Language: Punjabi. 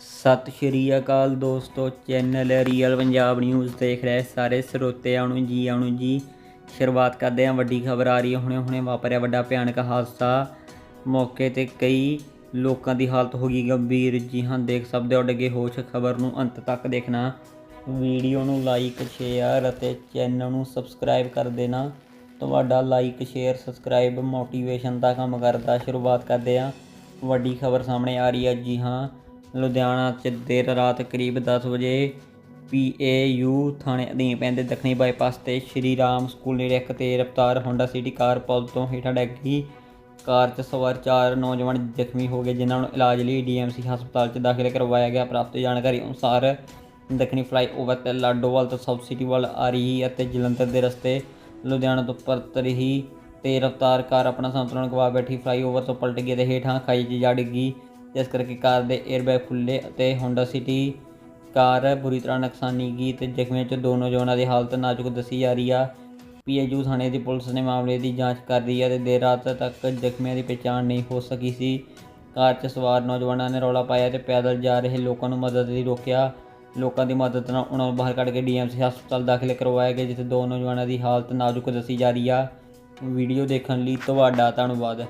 ਸਤਿ ਸ਼੍ਰੀ ਅਕਾਲ ਦੋਸਤੋ, ਚੈਨਲ ਰੀਅਲ ਪੰਜਾਬ ਨਿਊਜ਼ ਦੇਖ ਰਹੇ ਸਾਰੇ ਸਰੋਤਿਆਂ ਨੂੰ ਜੀ ਆਣੂ ਜੀ। ਸ਼ੁਰੂਆਤ ਕਰਦੇ ਹਾਂ, ਵੱਡੀ ਖਬਰ ਆ ਰਹੀ ਹੈ। ਹੁਣੇ ਹੁਣੇ ਵਾਪਰਿਆ ਵੱਡਾ ਭਿਆਨਕ ਹਾਦਸਾ। ਮੌਕੇ ਤੇ ਕਈ ਲੋਕਾਂ ਦੀ ਹਾਲਤ ਹੋ ਗਈ ਗੰਭੀਰ। ਜੀ ਹਾਂ, ਦੇਖ ਸਕਦੇ ਹੋ, ਡੱਗੇ ਹੋਸ਼ ਖਬਰ ਨੂੰ ਅੰਤ ਤੱਕ ਦੇਖਣਾ। ਵੀਡੀਓ ਨੂੰ ਲਾਈਕ ਸ਼ੇਅਰ ਅਤੇ ਚੈਨਲ ਨੂੰ ਸਬਸਕ੍ਰਾਈਬ ਕਰ ਦੇਣਾ। ਤੁਹਾਡਾ ਲਾਈਕ ਸ਼ੇਅਰ ਸਬਸਕ੍ਰਾਈਬ ਮੋਟੀਵੇਸ਼ਨ ਦਾ ਕੰਮ ਕਰਦਾ। ਸ਼ੁਰੂਆਤ ਕਰਦੇ ਹਾਂ। ਵੱਡੀ ਖਬਰ ਸਾਹਮਣੇ ਆ ਰਹੀ ਹੈ। ਜੀ ਹਾਂ ਲੁਧਿਆਣਾ 'ਚ ਦੇਰ ਰਾਤ ਕਰੀਬ 10 ਵਜੇ ਪੀਏਯੂ ਥਾਣੇ ਅਧੀਨ ਪੈਂਦੇ ਦੱਖਣੀ ਬਾਈਪਾਸ ਤੇ ਸ਼੍ਰੀ ਰਾਮ ਸਕੂਲ ਨੇੜੇ ਇੱਕ ਤੇ ਰਫਤਾਰ ਹੋਂਡਾ ਸਿਟੀ ਕਾਰ ਪੁਲ ਤੋਂ ਹੇਠਾਂ ਡਿੱਗ ਗਈ। ਕਾਰ 'ਚ ਸਵਾਰ ਚਾਰ ਨੌਜਵਾਨ ਜ਼ਖਮੀ ਹੋ ਗਏ, ਜਿਨ੍ਹਾਂ ਨੂੰ ਇਲਾਜ ਲਈ ਡੀਐਮਸੀ ਹਸਪਤਾਲ 'ਚ ਦਾਖਲ ਕਰਵਾਇਆ ਗਿਆ। ਪ੍ਰਾਪਤ ਜਾਣਕਾਰੀ ਅਨੁਸਾਰ ਦੱਖਣੀ ਫਲਾਈਓਵਰ ਤੇ ਲਾਡੋਵਾਲ ਤੋਂ ਸਾਊਥ ਸਿਟੀ ਵੱਲ ਆ ਰਹੀ ਅਤੇ ਜਲੰਧਰ ਦੇ ਰਸਤੇ ਲੁਧਿਆਣਾ ਤੋਂ ਪਰਤ ਰਹੀ ਤੇ ਰਫ਼ਤਾਰ ਕਾਰ ਆਪਣਾ ਸੰਤੁਲਨ ਗਵਾ ਬੈਠੀ। ਫਲਾਈਓਵਰ ਤੋਂ ਪਲਟ ਗਈ ਤੇ ਹੇਠਾਂ ਖਾਈ 'ਚ ਜਾ ਡਿੱਗੀ। ਜਿਸ ਕਰਕੇ ਕਾਰ ਦੇ 에ਅਰਬੈਗ ਖੁੱਲੇ ਅਤੇ ਹੋਂਡਾ ਸਿਟੀ ਕਾਰ ਬੁਰੀ ਤਰ੍ਹਾਂ ਨੁਕਸਾਨੀ ਗਈ ਤੇ ਜ਼ਖਮੀਆਂ 'ਚ ਦੋ ਨੌਜਵਾਨਾਂ ਦੀ ਹਾਲਤ ਨਾਜ਼ੁਕ ਦੱਸੀ ਜਾ ਰਹੀ ਆ। ਪੀਏਯੂ ਥਾਣੇ ਦੀ ਪੁਲਿਸ ਨੇ ਮਾਮਲੇ ਦੀ ਜਾਂਚ ਕਰ ਰਹੀ ਹੈ ਤੇ ਦੇਰ ਰਾਤ ਤੱਕ ਜ਼ਖਮੀਆਂ ਦੀ ਪਛਾਣ ਨਹੀਂ ਹੋ ਸਕੀ ਸੀ। ਕਾਰ 'ਚ ਸਵਾਰ ਨੌਜਵਾਨਾਂ ਨੇ ਰੌਲਾ ਪਾਇਆ ਤੇ ਪੈਦਲ ਜਾ ਰਹੇ ਲੋਕਾਂ ਨੂੰ ਮਦਦ ਲਈ ਰੋਕਿਆ। ਲੋਕਾਂ ਦੀ ਮਦਦ ਨਾਲ ਉਹਨਾਂ ਨੂੰ ਬਾਹਰ ਕੱਢ ਕੇ ਡੀਐਮਸੀ ਹਸਪਤਾਲ ਦਾਖਲ ਕਰਵਾਇਆ ਗਿਆ, ਜਿੱਥੇ ਦੋ ਨੌਜਵਾਨਾਂ ਦੀ ਹਾਲਤ ਨਾਜ਼ੁਕ ਦੱਸੀ ਜਾ ਰਹੀ ਆ। ਵੀਡੀਓ ਦੇਖਣ ਲਈ ਤੁਹਾਡਾ ਧੰਨਵਾਦ।